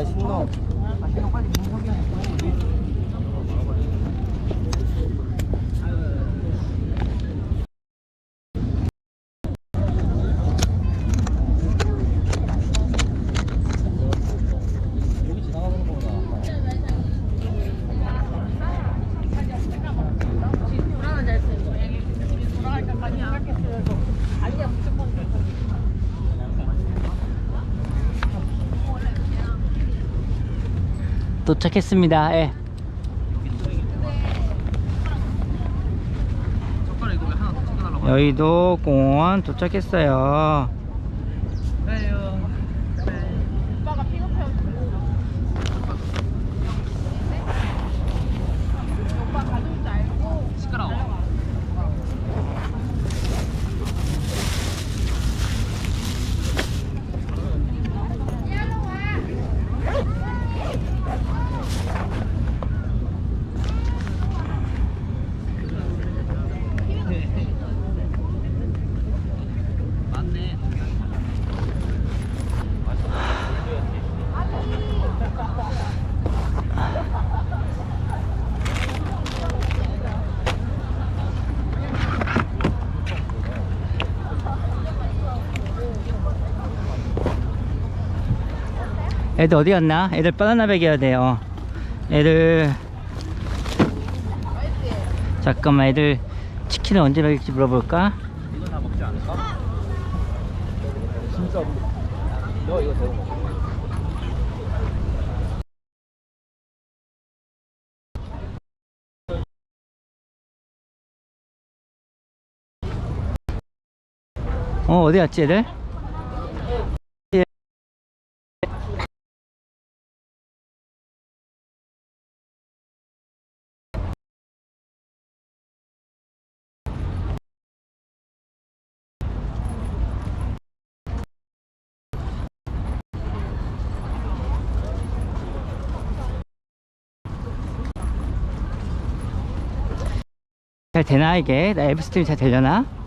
야신동 여기 지나가는 거구나 도착했습니다. 예. 여의도 공원 도착했어요. 애들 어디 갔나? 애들 바나나 베겨야 돼요. 애들 잠깐만 애들 치킨을 언제 먹일지 물어볼까? 이거 다 먹지 않을까? 진짜 너 이거 대고 먹어 어 어디 갔지 애들? 잘 되나 이게? 나 앱 스트림 잘 되려나?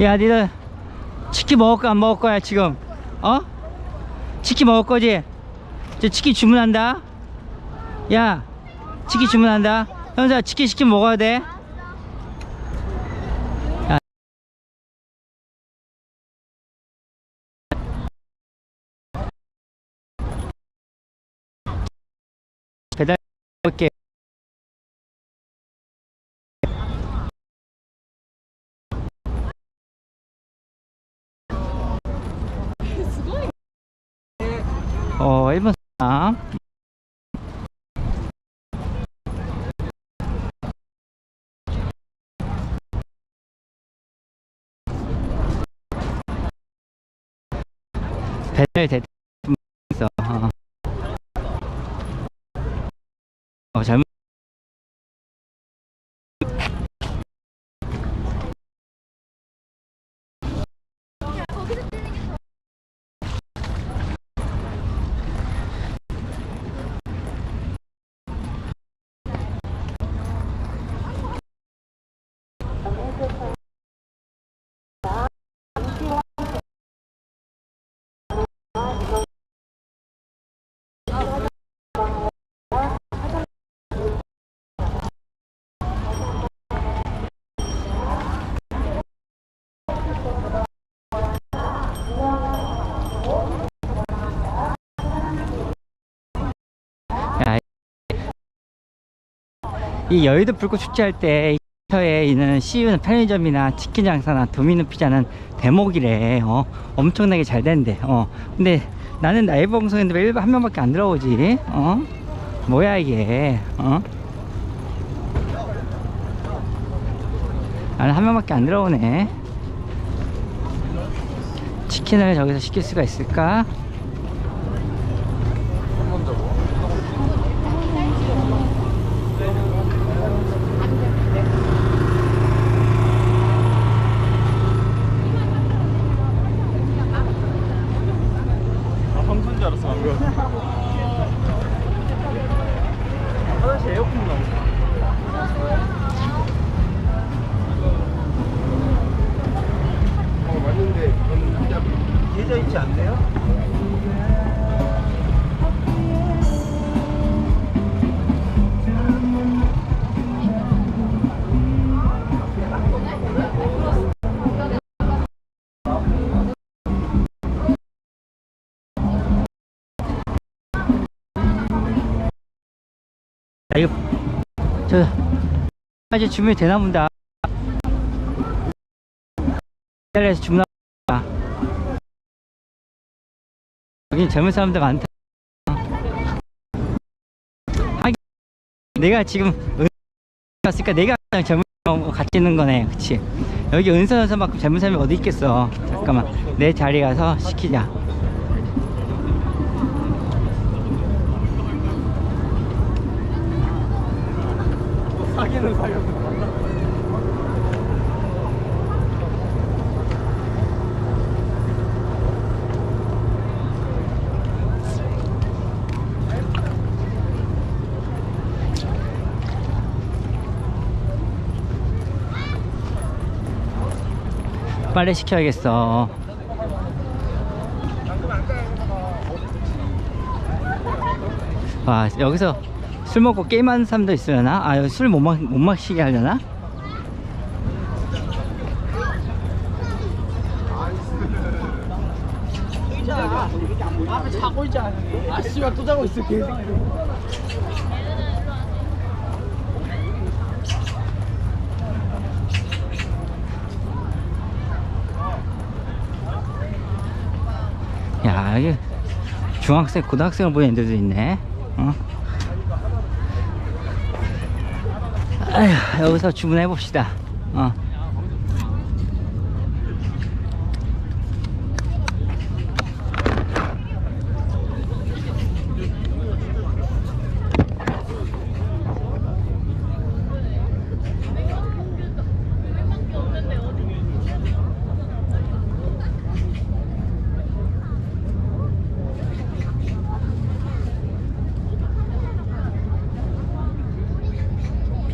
야, 니들 치킨 먹을 거야, 안 먹을 거야, 지금? 어? 치킨 먹을 거지? 저 치킨 주문한다. 야, 치킨 주문한다. 현수야, 치킨 시킨 먹어야 돼. 어, 1번 사람. 배달 대 있어. 어. 어, 잘못. 이 여의도 불꽃 축제 할때 근처에 있는 CU는 편의점이나 치킨 장사나 도미노 피자는 대목이래. 어, 엄청나게 잘 된대. 어, 근데 나는 나이 방송인데 왜 한 명밖에 안 들어오지? 어, 뭐야 이게? 어? 아, 한 명밖에 안 들어오네. 치킨을 저기서 시킬 수가 있을까? 아, 황소인 줄 알았어, 방금. 화장실 에어컨 나오고. 어, 맞는데, 예자 있지 않네요? 야, 이거, 저, 아직 주문이 되나 본다. 기다려서 주문하 여긴 젊은 사람들 많다. 하긴, 내가 지금 은 갔으니까 내가 젊은 사람하고 같이 있는 거네. 그치? 여기 은선 선만큼 젊은 사람이 어디 있겠어. 잠깐만. 내 자리 가서 시키자. 사기는 사기는. 빨리 시켜야겠어. 와, 여기서 술 먹고 게임하는 사람도 있으려나? 아, 여기 술못 못 마시게 하려나? 자고 있잖아. 아, 씨발, 또 자고 개새끼. 야, 여기 중학생, 고등학생을 보는 애들도 있네. 어? 아휴, 여기서 주문해 봅시다. 어.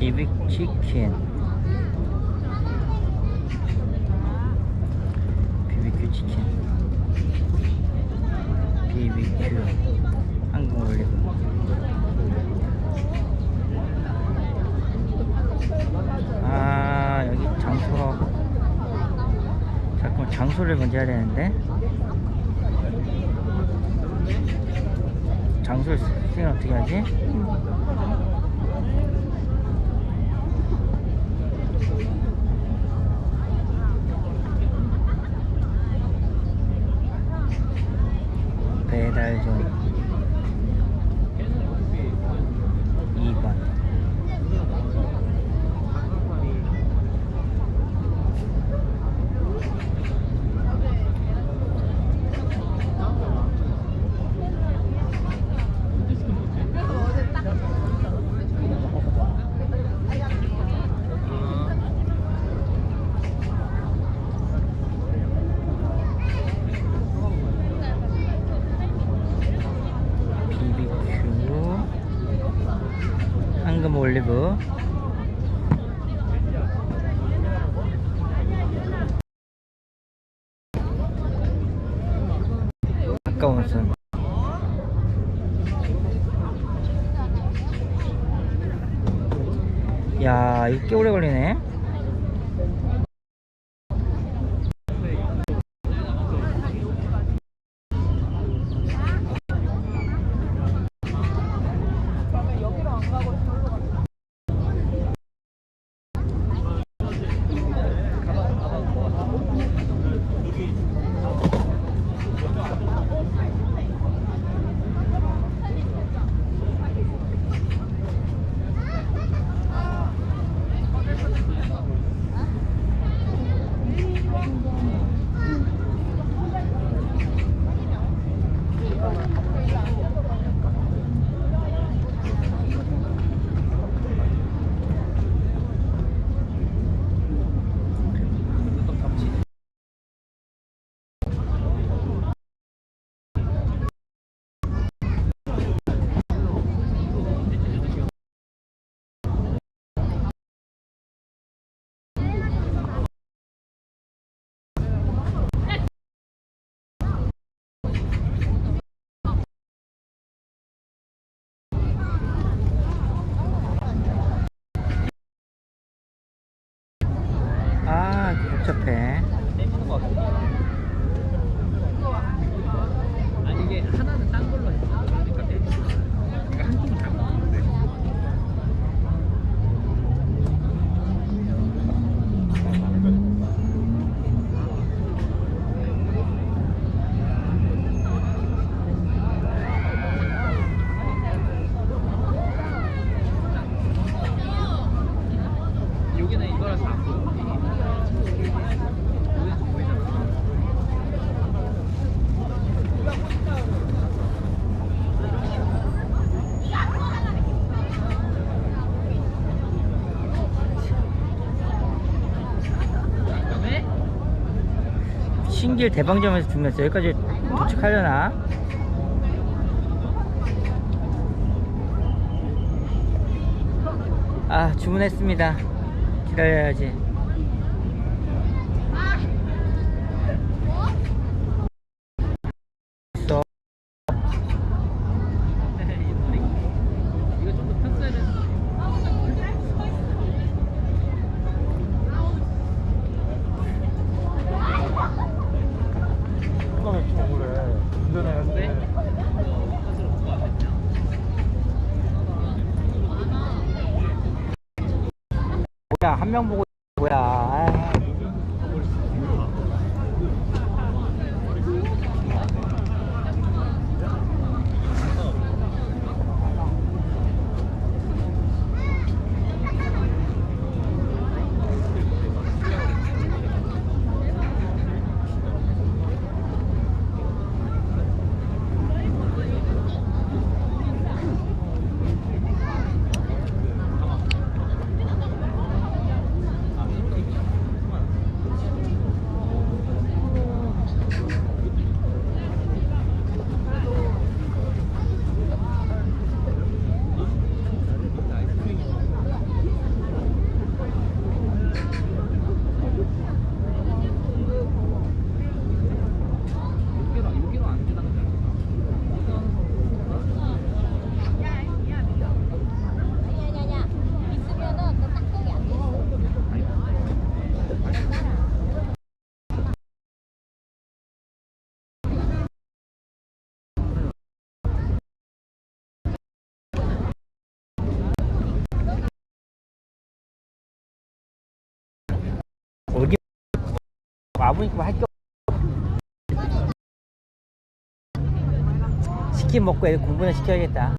비빅 치킨 비비큐 치킨 비비큐 한국 올리브 아 여기 장소 잠깐만 장소를 먼저 해야 되는데 장소를 생각 어떻게 하지? 배달점 2번 BBQ 황금 올리브 아까운 순 야, 이거 꽤 오래 걸리네. 복잡해. 것 같아. 아니 이게 하나는 딴 걸로 했어. 그러니까 떼지는 거 그러니까 한쪽은 잘 먹는데. 여기는 이거라서 안 보여. 여기서 보이잖아. 왜? 신길 대방점에서 주문했어. 여기까지 도착하려나? 아, 주문했습니다. 기다려야지. 있어. 이거 좀 더 폈어야 되는데. 누가 맥주 먹으래 운전해야 왜? 이거 컷으로 누가 안 했냐? 뭐야, 한 명 보고 뭐야. 아. 여기로 여기로 안 된다는 거 야야야 있으면은 너 딱정이 안 돼. 어디 와보니까 할게 치킨 먹고 애들 공부나 시켜야겠다.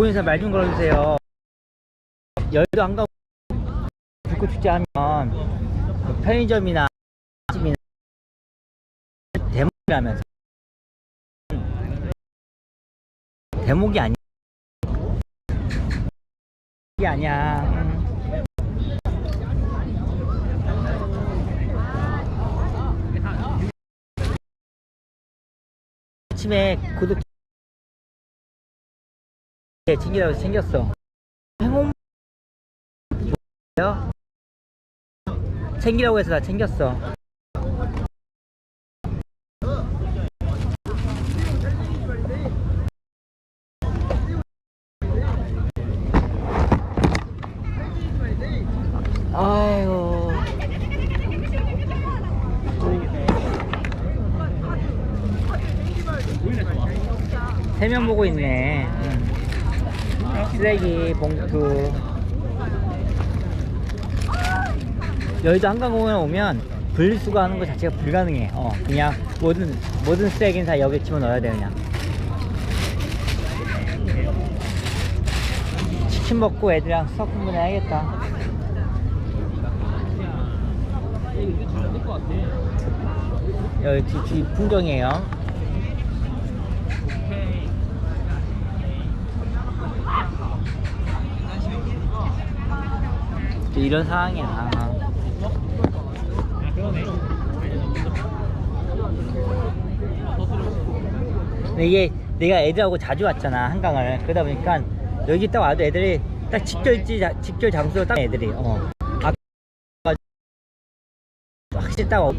가? 보건사 말 좀 걸어주세요. 여의도 한강 불꽃 축제 하면 그 편의점이나 집이나 대목이라면서 대목이 아니야. 이게 아니야. 음. 아침에 구독 챙기라고 챙겼어. 행운? 챙기라고 해서 다 챙겼어. 아이고. 세명 보고 있네. 쓰레기 봉투. 여의도 한강공원에 오면 분리수거 하는 것 자체가 불가능해. 어 그냥 모든 모든 쓰레기는 다 여기 집어넣어야 돼 그냥. 치킨 먹고 애들이랑 수학 공부나 해야겠다. 여기 뒤, 뒤 풍경이에요. 이런 상황이야. 근데 이게 내가 애들하고 자주 왔잖아 한강을. 그러다 보니까 여기 딱 와도 애들이 딱 직결지 자- 직결 장소로 딱 애들이 어. 아, 확실히 딱 어-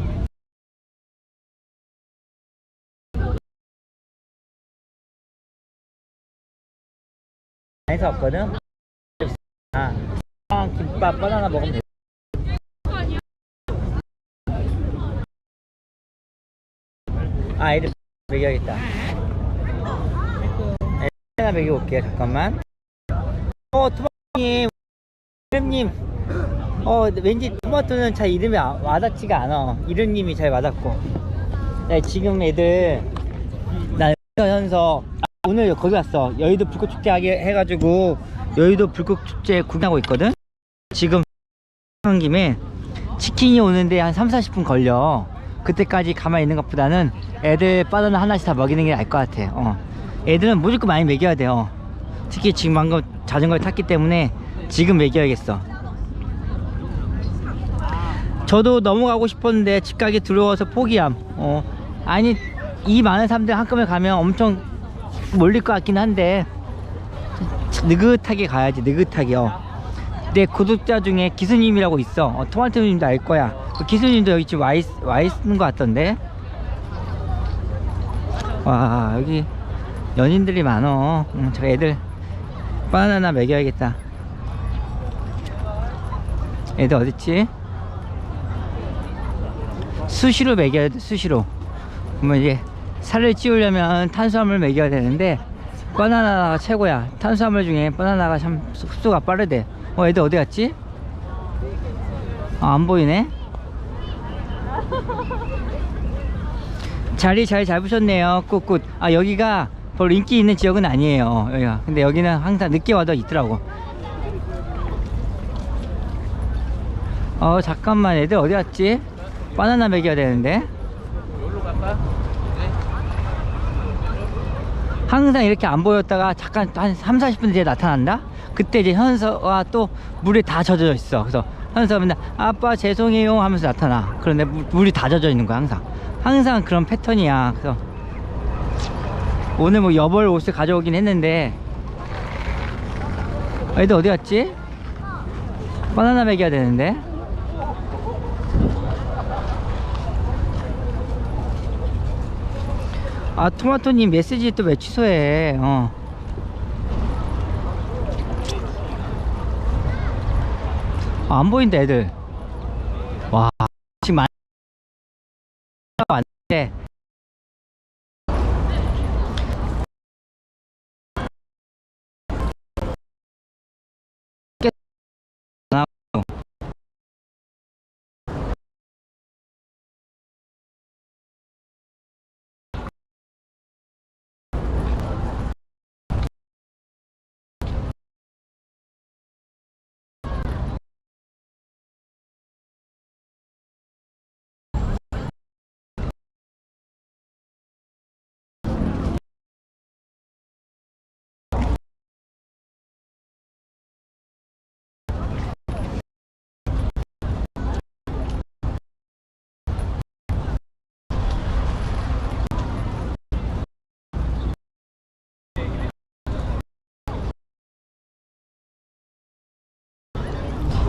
해서 왔거든. 아 빵, 김밥 바나나 먹으면 돼 아, 애들 먹여야겠다. 하나 먹여볼게요. 잠깐만. 어, 토마토님, 이름님. 어, 왠지 토마토는 잘 이름이 아- 와닿지가 않아. 이름님이 잘 와닿고. 네, 지금 애들, 나 현서, 아, 오늘 거기 갔어. 여의도 불꽃축제 하게 해가지고, 여의도 불꽃축제 구경하고 있거든? 지금, 한 김에 치킨이 오는데 한 3, 40분 걸려. 그때까지 가만히 있는 것보다는 애들 바나나 하나씩 다 먹이는 게 나을 것 같아. 어. 애들은 무조건 많이 먹여야 돼요. 특히 지금 방금 자전거를 탔기 때문에 지금 먹여야겠어. 저도 넘어가고 싶었는데 집 가게 들어와서 포기함. 어. 아니, 이 많은 사람들 한꺼번에 가면 엄청 몰릴 것 같긴 한데, 느긋하게 가야지, 느긋하게. 어. 내 구독자 중에 기수님이라고 있어. 어, 토마토님도 알 거야. 그 기수님도 여기 지금 와, 있, 와 있는 것 같던데. 와, 여기 연인들이 많어. 음, 저 애들 바나나 먹여야겠다. 애들 어딨지? 수시로 먹여야 돼, 수시로. 그러면 이제 살을 찌우려면 탄수화물 먹여야 되는데, 바나나가 최고야. 탄수화물 중에 바나나가 참 흡수가 빠르대. 어, 애들 어디 갔지? 아, 안 보이네? 자리 잘 잡으셨네요. 굿굿. 아, 여기가 별로 인기 있는 지역은 아니에요. 여기가. 근데 여기는 항상 늦게 와도 있더라고. 어, 잠깐만. 애들 어디 갔지? 바나나 먹여야 되는데. 항상 이렇게 안 보였다가 잠깐 한 3, 40분 뒤에 나타난다? 그때 이제 현서가 또 물에 다 젖어 있어. 그래서 현서가 맨날 아빠 죄송해요 하면서 나타나. 그런데 물- 물이 다 젖어 있는 거야, 항상. 항상 그런 패턴이야. 그래서 오늘 뭐 여벌 옷을 가져오긴 했는데 애들 어디 갔지? 바나나 먹여야 되는데. 아 토마토님 메시지 또 왜 취소해 어. 아, 안 보인다 애들. 와 지금 많이. 왔는데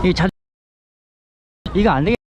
이 자, 이거 안 되겠.